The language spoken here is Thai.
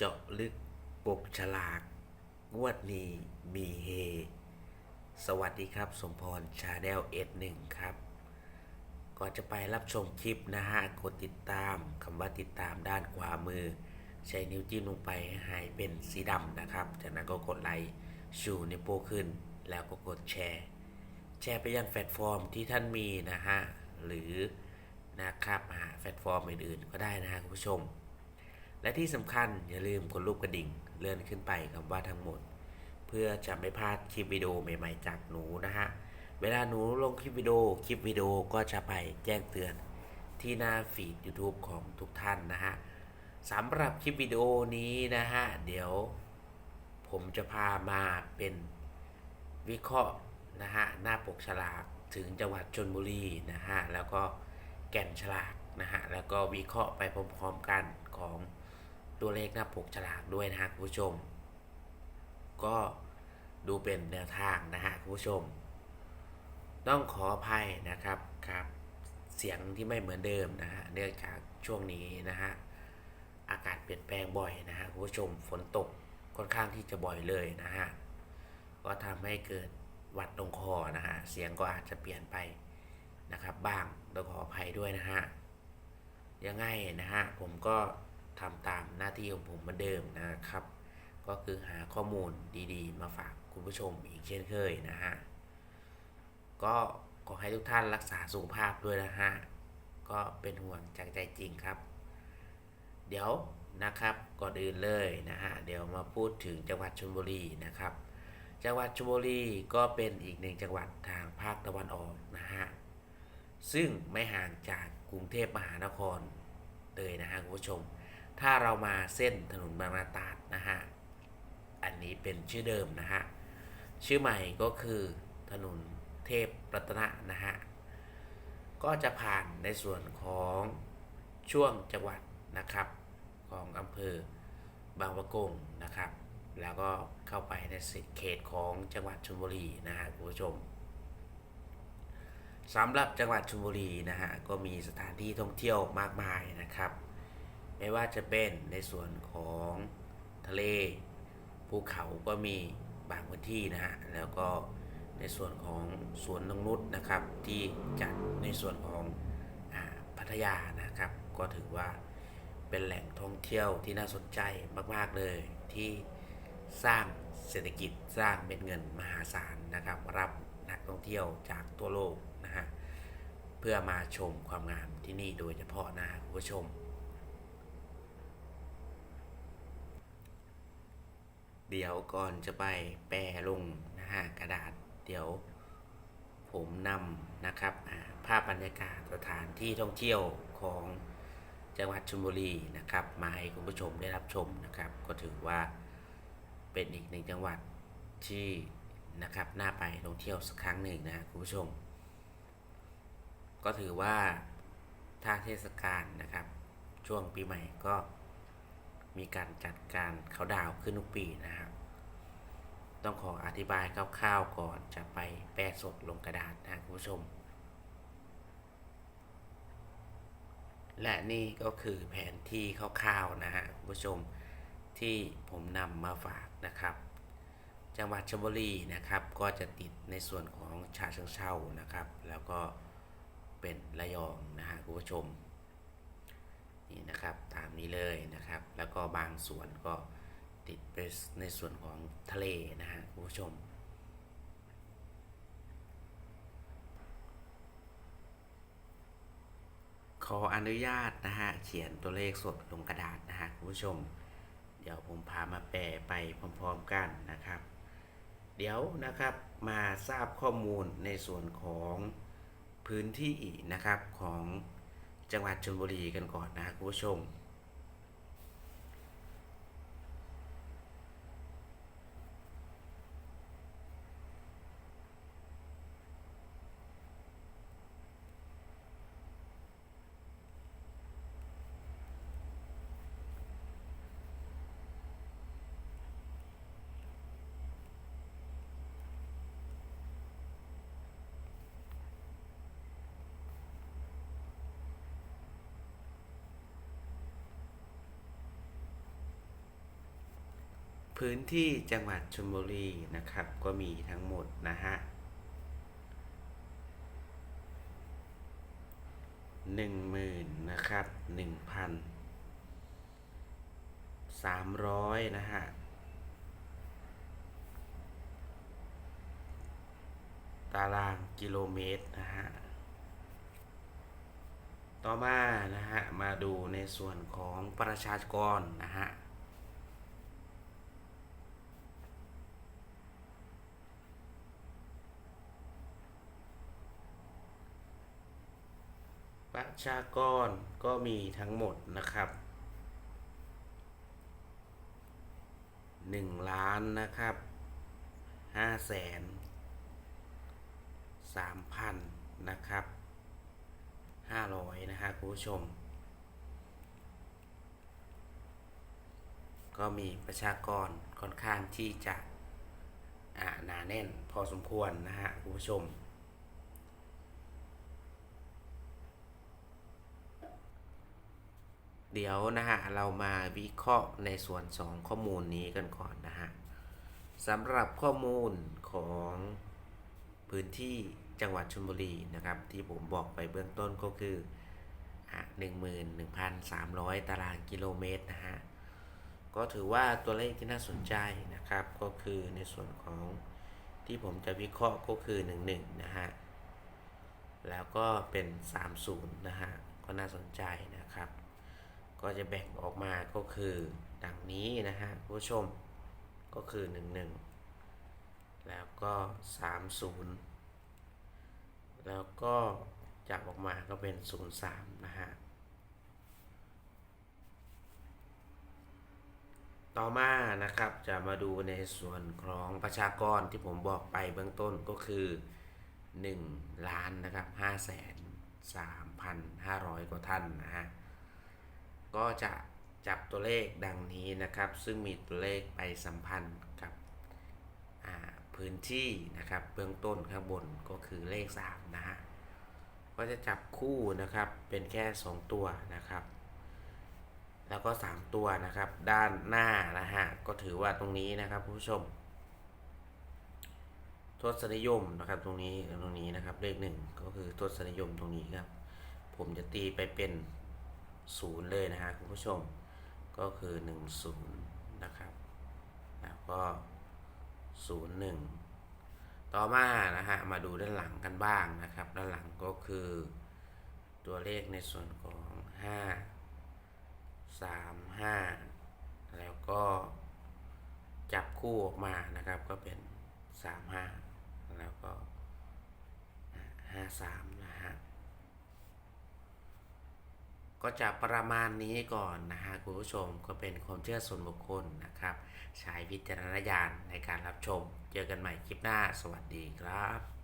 เจาะลึกปกฉลากงวดนี้มีเฮ สวัสดีครับ สมพรชาแนลเอ็ดหนึ่งครับ ก่อนจะไปรับชมคลิปนะฮะ กดติดตามคำว่าติดตามด้านขวามือ ใช้นิ้วจิ้มลงไปให้หายเป็นสีดำนะครับ จากนั้นก็กดไลค์ชูนิ้วโป้ขึ้น แล้วก็กดแชร์ แชร์ไปยังแพลตฟอร์มที่ท่านมีนะฮะ หรือนะครับหาแพลตฟอร์มอื่นๆ ก็ได้นะฮะคุณผู้ชม และที่สำคัญอย่าลืมกดรูปกระดิ่งเลื่อนขึ้นไปคำว่าทั้งหมด เพื่อจะไม่พลาดคลิปวิดีโอใหม่ๆจากหนูนะฮะ เวลาหนูลงคลิปวิดีโอคลิปวิดีโอก็จะไปแจ้งเตือนที่หน้าฟีด YouTube ของทุกท่านนะฮะสำหรับคลิปวิดีโอนี้นะฮะ เดี๋ยวผมจะพามาเป็นวิเคราะห์นะฮะหน้าปกฉลากถึงจังหวัดชนบุรีนะฮะ แล้วก็แก่นฉลากนะฮะ แล้วก็วิเคราะห์ไปพร้อมๆกันของ ตัวเลขหน้าปกฉลากด้วยนะฮะคุณผู้ชม ก็ดูเป็นแนวทางนะฮะคุณผู้ชม ต้องขออภัยนะครับครับ เสียงที่ไม่เหมือนเดิมนะฮะเนื่องจากช่วงนี้นะฮะอากาศเปลี่ยนแปลงบ่อยนะฮะคุณผู้ชมฝนตกค่อนข้างที่จะบ่อยเลยนะฮะก็ทำให้เกิดหวัดตรงคอนะฮะเสียงก็อาจจะเปลี่ยนไปนะครับบ้างต้องขออภัยด้วยนะฮะยังไงนะฮะผมก็ ทำตามหน้าที่ของผมเหมือนเดิมนะครับ ก็คือหาข้อมูลดีๆ มาฝากคุณผู้ชมอีกเช่นเคยนะฮะ ก็ขอให้ทุกท่านรักษาสุขภาพด้วยนะฮะ ก็เป็นห่วงจากใจจริงครับ เดี๋ยวนะครับก่อนอื่นเลยนะฮะ เดี๋ยวมาพูดถึงจังหวัดชลบุรีนะครับ จังหวัดชลบุรีก็เป็นอีกหนึ่งจังหวัดทางภาคตะวันออกนะฮะ ซึ่งไม่ห่างจากกรุงเทพมหานครเลยนะฮะคุณผู้ชม ถ้าเรามาเส้นถนนบางนาตราดนะฮะ อันนี้เป็นชื่อเดิมนะฮะ ชื่อใหม่ก็คือถนนเทพรัตนะนะฮะ ก็จะผ่านในส่วนของช่วงจังหวัดนะครับของอำเภอบางปะกงนะครับ แล้วก็เข้าไปในเขตของจังหวัดชลบุรีนะฮะคุณผู้ชมสำหรับจังหวัดชลบุรีนะฮะก็มีสถานที่ท่องเที่ยวมากมายนะครับ ไม่ว่าจะเป็นในส่วนของทะเลภูเขาก็มีบางพื้นที่นะฮะแล้วก็ในส่วนของสวนนงนุษนะครับ ที่จัดในส่วนของอพัทยานะครับ ก็ถือว่าเป็นแหล่งท่องเที่ยวที่น่าสนใจมากๆเลยที่สร้างเศรษฐกิจสร้างเม็ดเงินมหาศาลนะครับ รับนักท่องเที่ยวจากทั่วโลกนะฮะเพื่อมาชมความงามที่นี่โดยเฉพาะนะฮะคุณผู้ชม เดี๋ยวก่อนจะไปแปรลงนะฮะกระดาษ เดี๋ยวผมนำนะครับภาพบรรยากาศสถานที่ท่องเที่ยวของจังหวัดชลบุรีนะครับ มาให้คุณผู้ชมได้รับชมนะครับ ก็ถือว่าเป็นอีกหนึ่งจังหวัดที่นะครับน่าไปท่องเที่ยวสักครั้งหนึ่งนะคุณผู้ชม ก็ถือว่าถ้าเทศกาลนะครับ ช่วงปีใหม่ก็ มีการจัดการเขาดาวขึ้นทุกปีนะครับ ต้องขออธิบายคร่าวๆก่อนจะไปแปะสดลงกระดาษนะคุณผู้ชม และนี่ก็คือแผนที่คร่าวๆนะฮะคุณผู้ชมที่ผมนำมาฝากนะครับ จังหวัดชลบุรีนะครับ ก็จะติดในส่วนของชาเชิงเทรานะครับ แล้วก็เป็นระยองนะฮะคุณผู้ชม นี่นะครับตามนี้เลยนะครับ แล้วก็บางส่วนก็ติดไปในส่วนของทะเลนะฮะคุณผู้ชม ขออนุญาตนะฮะเขียนตัวเลขสดลงกระดาษนะฮะคุณผู้ชม เดี๋ยวผมพามาแปลไปพร้อมๆกันนะครับ เดี๋ยวนะครับมาทราบข้อมูลในส่วนของพื้นที่นะครับของ จังหวัดชลบุรีกันก่อนนะครับคุณผู้ชม พื้นที่จังหวัดชลบุรีนะครับ ก็มีทั้งหมดนะฮะหนึ่งหมื่นนะครับหนึ่งพันสามร้อยนะฮะตารางกิโลเมตรนะฮะต่อมานะฮะมาดูในส่วนของประชากรนะฮะ ชากรก็มีทั้งหมดนะครับหนึ่งล้านนะครับห้าแสนสามพันนะครับห้าร้อยนะฮะคุณผู้ชม ก็มีประชากรค่อนข้างที่จะหนาแน่นพอสมควรนะฮะคุณผู้ชม เดี๋ยวนะฮะเรามาวิเคราะห์ในส่วนสองข้อมูลนี้กันก่อนนะฮะสำหรับข้อมูลของพื้นที่จังหวัดชลบุรีนะครับ ที่ผมบอกไปเบื้องต้นก็คือหนึ่งหมื่นหนึ่งพันสามร้อยตารางกิโลเมตรนะฮะก็ถือว่าตัวเลขที่น่าสนใจนะครับ ก็คือในส่วนของที่ผมจะวิเคราะห์ก็คือ 1 1 นะฮะ แล้วก็เป็น 30 นะฮะ ก็น่าสนใจนะครับ ก็จะแบ่งออกมาก็คือดังนี้นะฮะผู้ชมก็คือ 1 1 แล้วก็ 30 แล้วก็จับออกมาก็เป็น 03 นะฮะ ต่อมานะครับจะมาดูในส่วนของประชากรที่ผมบอกไปเบื้องต้นก็คือ 1 ล้านนะครับ5แสน3,500 กว่าท่านนะฮะ ก็จะจับตัวเลขดังนี้นะครับ ซึ่งมีตัวเลขไปสัมพันธ์กับพื้นที่นะครับ เบื้องต้นข้างบนก็คือเลข 3 นะฮะก็จะจับคู่นะครับเป็นแค่ 2 ตัวนะครับ แล้วก็ 3 ตัวนะครับ ด้านหน้านะฮะก็ถือว่าตรงนี้นะครับผู้ชมทศนิยมนะครับตรงนี้ตรงนี้นะครับเลขหนึ่งก็คือทศนิยมตรงนี้ครับ ผมจะตีไปเป็น ศูนย์เลยนะฮะคุณผู้ชมก็คือหนึ่งศูนย์นะครับแล้วก็ศูนย์หนึ่งต่อมานะฮะมาดูด้านหลังกันบ้างนะครับ ด้านหลังก็คือตัวเลขในส่วนของห้าสามห้าแล้วก็จับคู่ออกมานะครับก็เป็นสามห้าแล้วก็ห้าสามนะฮะ ก็จะประมาณนี้ก่อนนะฮะคุณผู้ชมก็เป็นความเชื่อส่วนบุคคลนะครับ ใช้วิจารณญาณในการรับชม เจอกันใหม่คลิปหน้า สวัสดีครับ